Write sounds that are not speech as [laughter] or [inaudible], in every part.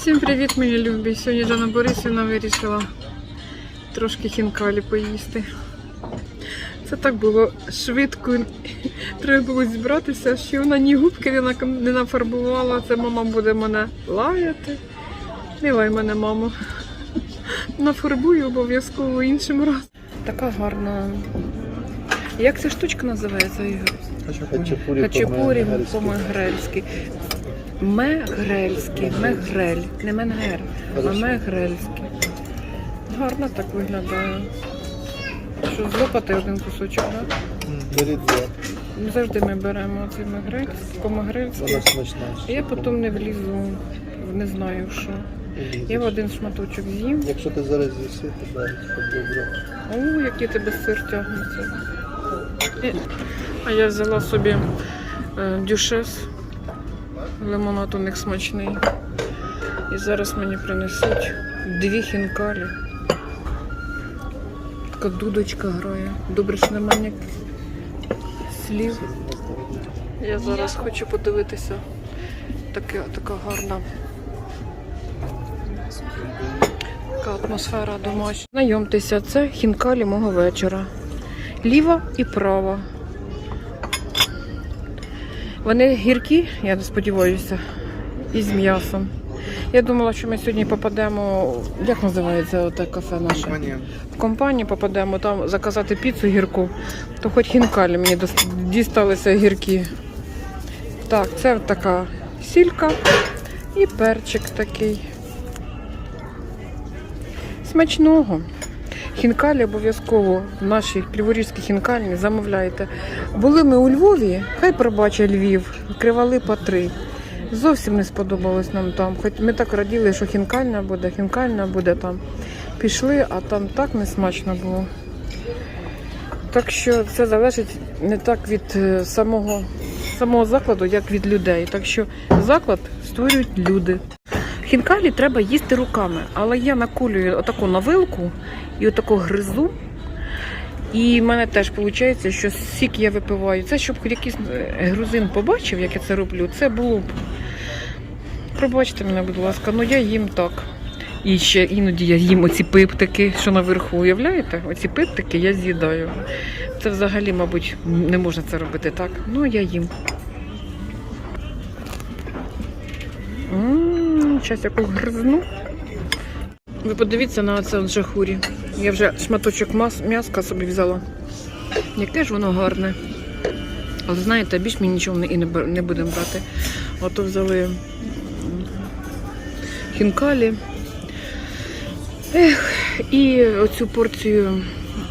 Всім привіт, мої любі. Сьогодні Жанна Борисівна вирішила трошки хінкалі поїсти. Це так було швидко. Треба було зібратися, що вона ні губки не нафарбувала. Це мама буде мене лаяти. Не лай мене, мамо. Нафарбую обов'язково іншим разом. Така гарна. Як ця штучка називається? Ігор? Хачапурі, по-мегрельськи. Мегрельський, мегрель, не менгер, а мегрельський. Гарно так виглядає. Що злопати один кусочок, так? Беріть дві, Да? Завжди ми беремо цей вона смачна. Я потім не влізу, не знаю що. Я в один шматочок з'їм. Якщо ти зараз з'їси, то дай добре. О, який тебе сир тягнеться. І- А я взяла собі е, дюшес. Лимонад у них смачний. І зараз мені принесуть дві хінкалі. Така дудочка грає. Добре, що немає слів. Я зараз хочу подивитися. Таке, така гарна. Така атмосфера домашня. Знайомтеся, це хінкалі мого вечора. Ліва і права. Вони гіркі, я сподіваюся, і з м'ясом. Я думала, що ми сьогодні попадемо. Як називається оте кафе наше? В компанію попадемо там заказати піцу гірку, то хоч хінкалі мені дісталися гіркі. Так, це така сілька і перчик такий. Смачного. Хінкалі обов'язково в нашій криворізькій хінкальні замовляйте. Були ми у Львові, хай пробачить Львів, криволипа 3. Зовсім не сподобалось нам там. Хоч ми так раділи, що хінкальна буде, хінкальна буде там. Пішли, а там так несмачно було. Так що це залежить не так від е, самого, самого закладу, як від людей. Так що заклад створюють люди. Хінкалі треба їсти руками, але я накулюю отаку на вилку і отаку гризу. І в мене теж виходить, що сік я випиваю. Це щоб якийсь е, грузин побачив, як я це роблю, це було б. Пробачте мене, будь ласка, ну я їм так. І ще іноді я їм оці пиптики, що наверху, уявляєте? Оці пиптики я з'їдаю. Це взагалі, мабуть, не можна це робити так. Ну, я їм. Зараз яку гризну. Ви подивіться на це жахурі. Я вже шматочок мас, м'яска собі взяла. Яке ж воно гарне. Але знаєте, більш ми нічого і не будемо брати. Ото взяли хінкалі. Ех, і оцю порцію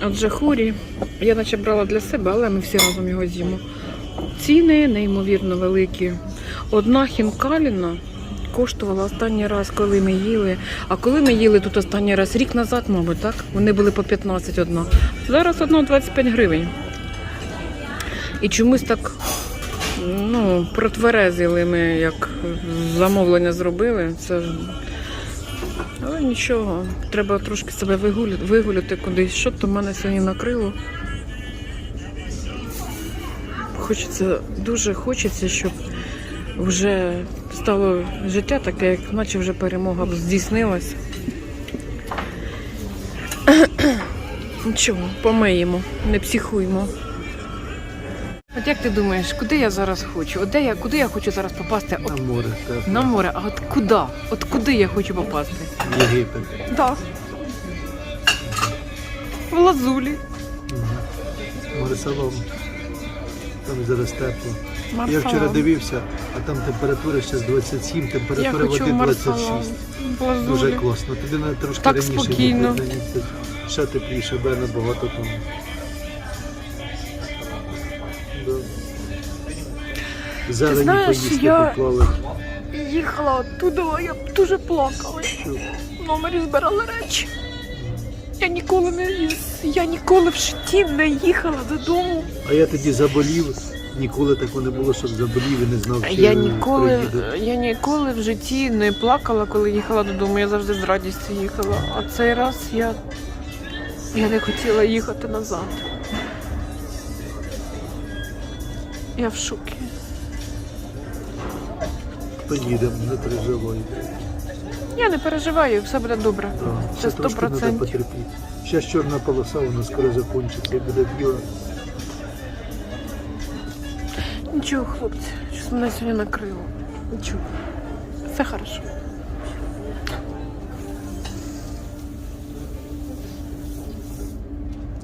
аджахурі я наче брала для себе, але ми всі разом його з'їмо. Ціни неймовірно великі. Одна хінкаліна коштувала останній раз, коли ми їли. А коли ми їли тут останній раз, рік назад, мабуть, так? Вони були по 15 одна. Зараз одна 25 гривень. І чомусь так ну, протверезили ми, як замовлення зробили. Це ж але нічого, треба трошки себе вигуляти, вигуляти кудись. Що то в мене сьогодні накрило. Хочеться, дуже хочеться, щоб вже стало життя таке, як наче вже перемога здійснилась. [clears throat] Нічого, помиємо, не психуємо. От як ти думаєш, куди я зараз хочу? От де я, куди я хочу зараз попасти? От На море, так. на море, а от куди? От куди я хочу попасти? Єгипет. Так. В Лазулі. Море Солом. Там зараз тепло. Я вчора дивився, а там температура ще з 27, температура хочу води 26. Дуже класно. Туди на трошки Так раніше спокійно. їхати, ще тепліше, бе набагато там. Да. Зелені знаєш, поїсти я- поклали. Їхала оттуда, я дуже плакала. Що? В номері збирала речі. Я ніколи не я ніколи в житті не їхала додому. А я тоді заболів. Ніколи такого не було, щоб заболів і не знав, чи Я ніколи, приїду. я ніколи в житті не плакала, коли їхала додому. Я завжди з радістю їхала. А цей раз я, я не хотіла їхати назад. Я в шокі. Поїдемо, не переживай. Я не переживаю, все буде добре. Це Ще трошки 100%. треба потерпіти. Зараз чорна полоса, вона скоро закінчиться буде біла. Нічого, хлопці, щось мене сьогодні накрило. Нічого. Все хорошо.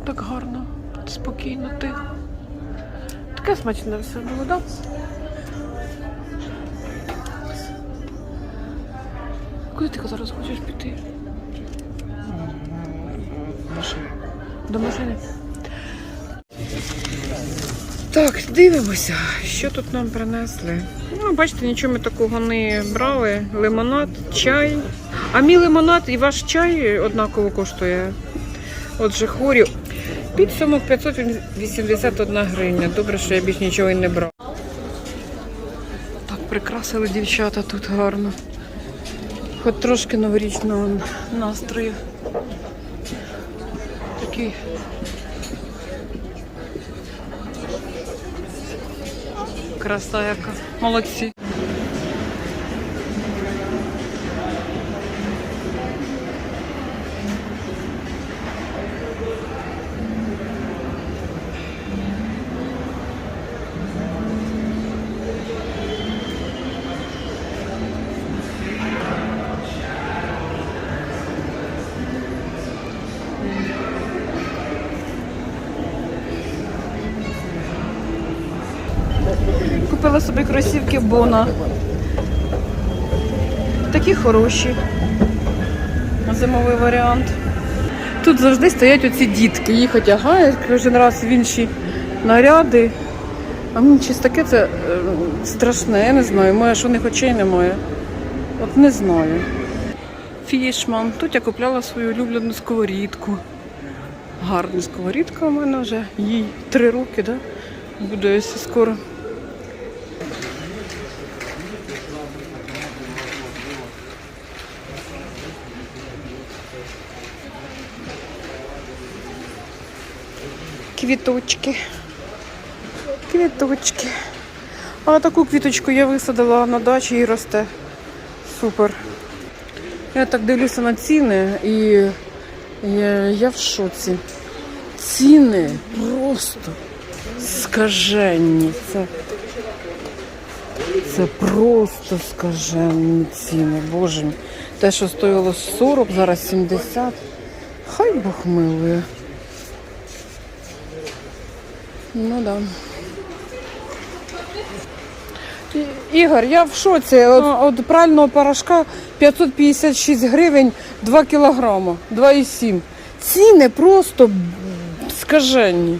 Так гарно, спокійно, тихо. Таке смачне все було, так? Куди ти зараз хочеш піти? До машини. Так, дивимося, що тут нам принесли. Ну, бачите, нічого ми такого не брали. Лимонад, чай. А мій лимонад і ваш чай однаково коштує. Отже, хворі. Підсумок 581 гривня. Добре, що я більш нічого і не брав. Так, прикрасили дівчата тут гарно. Хоч трошки новорічного настрою. Такий Краса яка. Молодці. Купила собі кросівки Бона. Такі хороші. Зимовий варіант. Тут завжди стоять оці дітки. Їх одягають кожен раз в інші наряди. А мені щось таке це е, страшне, я не знаю. Моє, що них очей немає. От не знаю. Фішман. Тут я купляла свою улюблену сковорідку. Гарна сковорідка у мене вже. Їй три роки, да? Буде ось скоро. Квіточки. Квіточки. А таку квіточку я висадила на дачі і росте. Супер. Я так дивлюся на ціни і я, я в шоці. Ціни просто скаженні. Це, це просто скаженні ціни. Боже мій. Те, що стоїло 40, зараз 70. Хай Бог милує. Ну да. Ігор, я в шоці. От, от прального порошка 556 гривень 2 кілограма, 2,7. Ціни просто скаженні.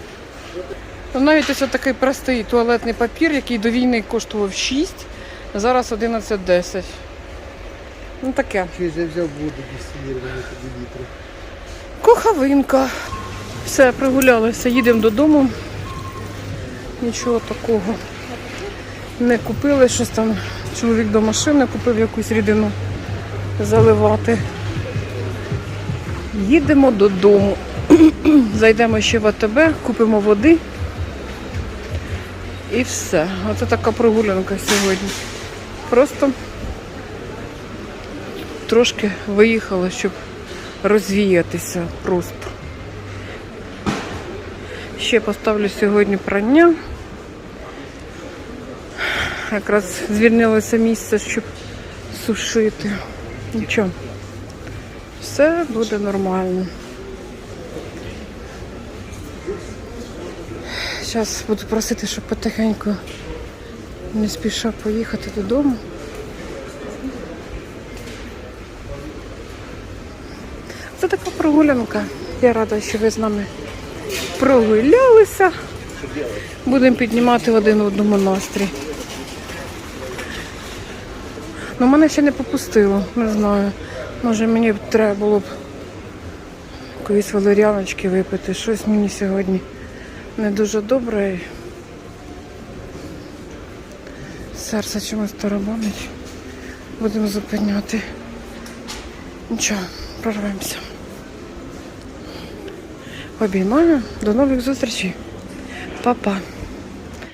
Ну, Навіть ось такий простий туалетний папір, який до війни коштував 6, зараз 11,10. Ну таке. Чи я взяв воду літри. Кохавинка. Все, прогулялися, їдемо додому. Нічого такого не купили. Щось там чоловік до машини купив якусь рідину заливати. Їдемо додому. [clears throat] Зайдемо ще в АТБ, купимо води. І все. Оце така прогулянка сьогодні. Просто трошки виїхала, щоб розвіятися просто. Ще поставлю сьогодні прання. Якраз звільнилося місце, щоб сушити. Нічого. Все буде нормально. Зараз буду просити, щоб потихеньку не спіша поїхати додому. Це така прогулянка. Я рада, що ви з нами прогулялися. Будемо піднімати один одному настрій. Ну, мене ще не попустило, не знаю. Може мені б треба було б якоїсь валеріаночки випити. Щось мені сьогодні не дуже добре. Серце чомусь тарабанить. Будемо зупиняти. Нічого, прорвемося. Обіймаю. До нових зустрічей. Па-па.